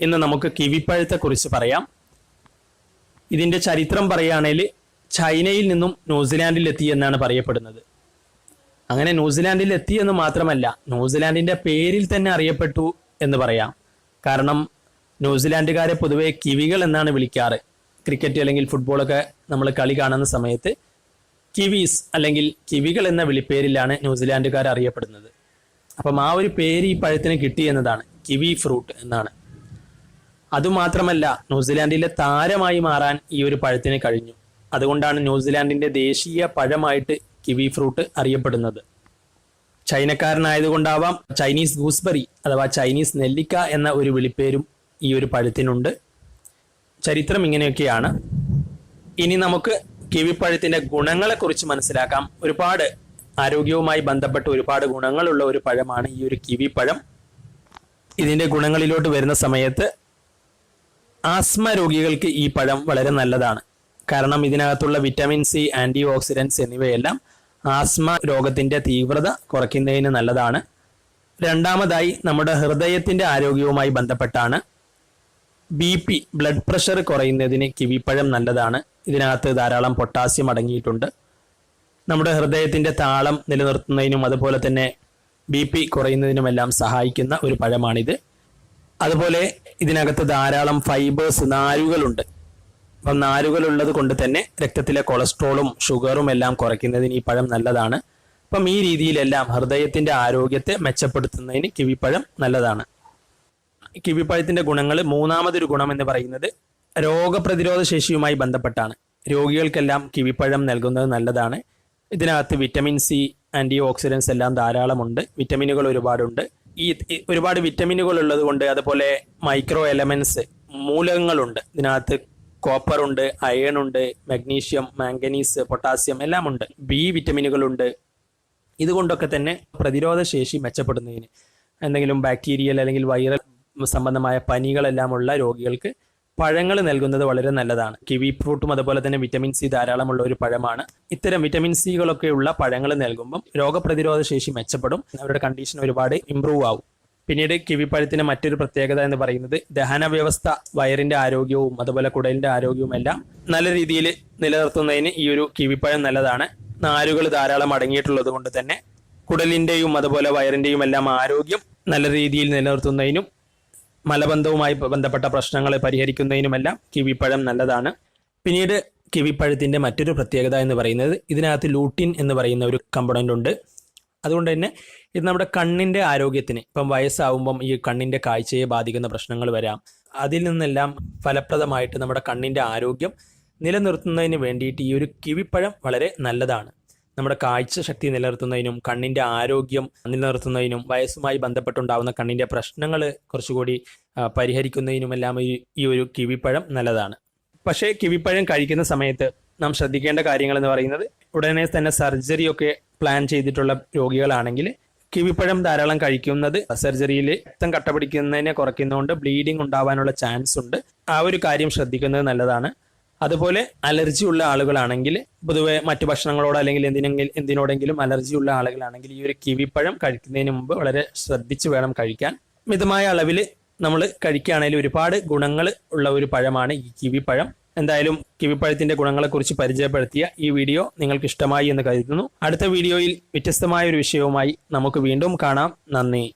ഇന്ന് നമുക്ക് കിവിപ്പഴത്തെക്കുറിച്ച് പറയാം. ഇതിന്റെ ചരിത്രം പറയുകയാണെങ്കിൽ ചൈനയിൽ നിന്നും ന്യൂസിലാൻഡിൽ എത്തി എന്നാണ് പറയപ്പെടുന്നത്. അങ്ങനെ ന്യൂസിലാൻഡിൽ എത്തി എന്ന് മാത്രമല്ല ന്യൂസിലാൻഡിന്റെ പേരിൽ തന്നെ അറിയപ്പെട്ടു എന്ന് പറയാം. കാരണം ന്യൂസിലാൻഡുകാരെ പൊതുവെ കിവികൾ എന്നാണ് വിളിക്കാറ്. ക്രിക്കറ്റ് അല്ലെങ്കിൽ ഫുട്ബോളൊക്കെ നമ്മൾ കളി കാണുന്ന സമയത്ത് കിവീസ് അല്ലെങ്കിൽ കിവികൾ എന്ന വിളിപ്പേരിലാണ് ന്യൂസിലാൻഡുകാർ അറിയപ്പെടുന്നത്. അപ്പം ആ ഒരു പേര് ഈ പഴത്തിന് കിട്ടി എന്നതാണ് കിവി ഫ്രൂട്ട് എന്നാണ്. അതുമാത്രമല്ല ന്യൂസിലാൻഡിലെ താരമായി മാറാൻ ഈ ഒരു പഴത്തിന് കഴിഞ്ഞു. അതുകൊണ്ടാണ് ന്യൂസിലാൻഡിന്റെ ദേശീയ പഴമായിട്ട് കിവി ഫ്രൂട്ട് അറിയപ്പെടുന്നത്. ചൈനക്കാരനായതുകൊണ്ടാവാം ചൈനീസ് ഗൂസ്ബെറി അഥവാ ചൈനീസ് നെല്ലിക്ക എന്ന ഒരു വിളിപ്പേരും ഈ ഒരു പഴത്തിനുണ്ട്. ചരിത്രം ഇങ്ങനെയൊക്കെയാണ്. ഇനി നമുക്ക് കിവിപ്പഴത്തിന്റെ ഗുണങ്ങളെക്കുറിച്ച് മനസ്സിലാക്കാം. ഒരുപാട് ആരോഗ്യവുമായി ബന്ധപ്പെട്ട ഒരുപാട് ഗുണങ്ങളുള്ള ഒരു പഴമാണ് ഈ ഒരു കിവി പഴം. ഇതിന്റെ ഗുണങ്ങളിലോട്ട് വരുന്ന സമയത്ത് ആസ്മ രോഗികൾക്ക് ഈ പഴം വളരെ നല്ലതാണ്. കാരണം ഇതിനകത്തുള്ള വിറ്റാമിൻ സി ആന്റി ഓക്സിഡൻസ് എന്നിവയെല്ലാം ആസ്മ രോഗത്തിന്റെ തീവ്രത കുറയ്ക്കുന്നതിന് നല്ലതാണ്. രണ്ടാമതായി നമ്മുടെ ഹൃദയത്തിന്റെ ആരോഗ്യവുമായി ബന്ധപ്പെട്ടാണ് ബി പി ബ്ലഡ് പ്രഷർ കുറയുന്നതിന് കിവിപ്പഴം നല്ലതാണ്. ഇതിനകത്ത് ധാരാളം പൊട്ടാസ്യം അടങ്ങിയിട്ടുണ്ട്. നമ്മുടെ ഹൃദയത്തിന്റെ താളം നിലനിർത്തുന്നതിനും അതുപോലെ തന്നെ ബി പി കുറയുന്നതിനുമെല്ലാം സഹായിക്കുന്ന ഒരു പഴമാണിത്. അതുപോലെ ഇതിനകത്ത് ധാരാളം ഫൈബേഴ്സ് നാരുകളുണ്ട്. അപ്പം നാരുകൾ ഉള്ളത് കൊണ്ട് തന്നെ രക്തത്തിലെ കൊളസ്ട്രോളും ഷുഗറും എല്ലാം കുറയ്ക്കുന്നതിന് ഈ പഴം നല്ലതാണ്. അപ്പം ഈ രീതിയിലെല്ലാം ഹൃദയത്തിന്റെ ആരോഗ്യത്തെ മെച്ചപ്പെടുത്തുന്നതിന് കിവിപ്പഴം നല്ലതാണ്. കിവിപ്പഴത്തിന്റെ ഗുണങ്ങൾ മൂന്നാമതൊരു ഗുണം എന്ന് പറയുന്നത് രോഗപ്രതിരോധ ശേഷിയുമായി ബന്ധപ്പെട്ടാണ്. രോഗികൾക്കെല്ലാം കിവിപ്പഴം നൽകുന്നത് നല്ലതാണ്. ഇതിനകത്ത് വിറ്റമിൻ സി ആന്റി ഓക്സിഡൻസ് എല്ലാം ധാരാളമുണ്ട്. വിറ്റമിനുകൾ ഒരുപാടുണ്ട്. ഈ ഒരുപാട് വിറ്റമിനുകൾ ഉള്ളത് കൊണ്ട് അതുപോലെ മൈക്രോ എലമെന്റ്സ് മൂലകങ്ങളുണ്ട്. ഇതിനകത്ത് കോപ്പർ ഉണ്ട് അയൺ ഉണ്ട് മഗ്നീഷ്യം മാംഗനീസ് പൊട്ടാസ്യം എല്ലാം ഉണ്ട്. ബി വിറ്റമിനുകളുണ്ട്. ഇതുകൊണ്ടൊക്കെ തന്നെ പ്രതിരോധ ശേഷി മെച്ചപ്പെടുന്നതിന് എന്തെങ്കിലും ബാക്ടീരിയൽ അല്ലെങ്കിൽ വൈറൽ സംബന്ധമായ പനികളെല്ലാം ഉള്ള രോഗികൾക്ക് പഴങ്ങൾ നൽകുന്നത് വളരെ നല്ലതാണ്. കിവി ഫ്രൂട്ടും അതുപോലെ തന്നെ വിറ്റമിൻ സി ധാരാളമുള്ള ഒരു പഴമാണ്. ഇത്തരം വിറ്റമിൻ സികളൊക്കെ ഉള്ള പഴങ്ങൾ നൽകുമ്പം രോഗപ്രതിരോധ ശേഷി മെച്ചപ്പെടും. അവരുടെ കണ്ടീഷൻ ഒരുപാട് ഇമ്പ്രൂവ് ആവും. പിന്നീട് കിവിപ്പഴത്തിന് മറ്റൊരു പ്രത്യേകത എന്ന് പറയുന്നത് ദഹന വ്യവസ്ഥ വയറിന്റെ ആരോഗ്യവും അതുപോലെ കുടലിന്റെ ആരോഗ്യവും എല്ലാം നല്ല രീതിയിൽ നിലനിർത്തുന്നതിന് ഈ ഒരു കിവിപ്പഴം നല്ലതാണ്. നാരുകൾ ധാരാളം അടങ്ങിയിട്ടുള്ളത് കൊണ്ട് തന്നെ കുടലിന്റെയും അതുപോലെ വയറിന്റെയും എല്ലാം ആരോഗ്യം നല്ല രീതിയിൽ നിലനിർത്തുന്നതിനും മലബന്ധവുമായി ബന്ധപ്പെട്ട പ്രശ്നങ്ങൾ പരിഹരിക്കുന്നതിനുമെല്ലാം കിവിപ്പഴം നല്ലതാണ്. പിന്നീട് കിവിപ്പഴത്തിന്റെ മറ്റൊരു പ്രത്യേകത എന്ന് പറയുന്നത് ഇതിനകത്ത് ലൂട്ടിൻ എന്ന് പറയുന്ന ഒരു കമ്പണന്റ് ഉണ്ട്. അതുകൊണ്ട് തന്നെ ഇത് നമ്മുടെ കണ്ണിന്റെ ആരോഗ്യത്തിന് ഇപ്പം വയസ്സാവുമ്പം ഈ കണ്ണിന്റെ കാഴ്ചയെ ബാധിക്കുന്ന പ്രശ്നങ്ങൾ വരാം. അതിൽ നിന്നെല്ലാം ഫലപ്രദമായിട്ട് നമ്മുടെ കണ്ണിന്റെ ആരോഗ്യം നിലനിർത്തുന്നതിന് വേണ്ടിയിട്ട് ഈ ഒരു കിവിപ്പഴം വളരെ നല്ലതാണ്. നമ്മുടെ കാഴ്ച ശക്തി നിലനിർത്തുന്നതിനും കണ്ണിന്റെ ആരോഗ്യം നിലനിർത്തുന്നതിനും വയസ്സുമായി ബന്ധപ്പെട്ടുണ്ടാവുന്ന കണ്ണിന്റെ പ്രശ്നങ്ങൾ കുറച്ചുകൂടി പരിഹരിക്കുന്നതിനും പരിഹരിക്കുന്നതിനുമെല്ലാം ഈ ഈ ഒരു കിവിപ്പഴം നല്ലതാണ്. പക്ഷേ കിവിപ്പഴം കഴിക്കുന്ന സമയത്ത് നാം ശ്രദ്ധിക്കേണ്ട കാര്യങ്ങൾ എന്ന് പറയുന്നത് ഉടനെ തന്നെ സർജറി ഒക്കെ പ്ലാൻ ചെയ്തിട്ടുള്ള രോഗികളാണെങ്കിൽ കിവിപ്പഴം ധാരാളം കഴിക്കുന്നത് സർജറിയിൽ രക്തം കട്ട പിടിക്കുന്നതിനെ കുറയ്ക്കുന്നതുകൊണ്ട് ബ്ലീഡിംഗ് ഉണ്ടാവാനുള്ള ചാൻസ് ഉണ്ട്. ആ ഒരു കാര്യം ശ്രദ്ധിക്കുന്നത് നല്ലതാണ്. അതുപോലെ അലർജി ഉള്ള ആളുകളാണെങ്കിൽ പൊതുവെ മറ്റു ഭക്ഷണങ്ങളോട് അല്ലെങ്കിൽ എന്തിനെങ്കിലും എന്തിനോടെങ്കിലും അലർജി ഉള്ള ആളുകളാണെങ്കിൽ ഈ ഒരു കിവിപ്പഴം കഴിക്കുന്നതിന് മുമ്പ് വളരെ ശ്രദ്ധിച്ച് വേണം കഴിക്കാൻ. മിതമായ അളവിൽ നമ്മൾ കഴിക്കുകയാണെങ്കിൽ ഒരുപാട് ഗുണങ്ങൾ ഉള്ള ഒരു പഴമാണ് ഈ കിവിപ്പഴം. എന്തായാലും കിവിപ്പഴത്തിന്റെ ഗുണങ്ങളെക്കുറിച്ച് പരിചയപ്പെടുത്തിയ ഈ വീഡിയോ നിങ്ങൾക്ക് ഇഷ്ടമായി എന്ന് കരുതുന്നു. അടുത്ത വീഡിയോയിൽ വ്യത്യസ്തമായ ഒരു വിഷയവുമായി നമുക്ക് വീണ്ടും കാണാം. നന്ദി.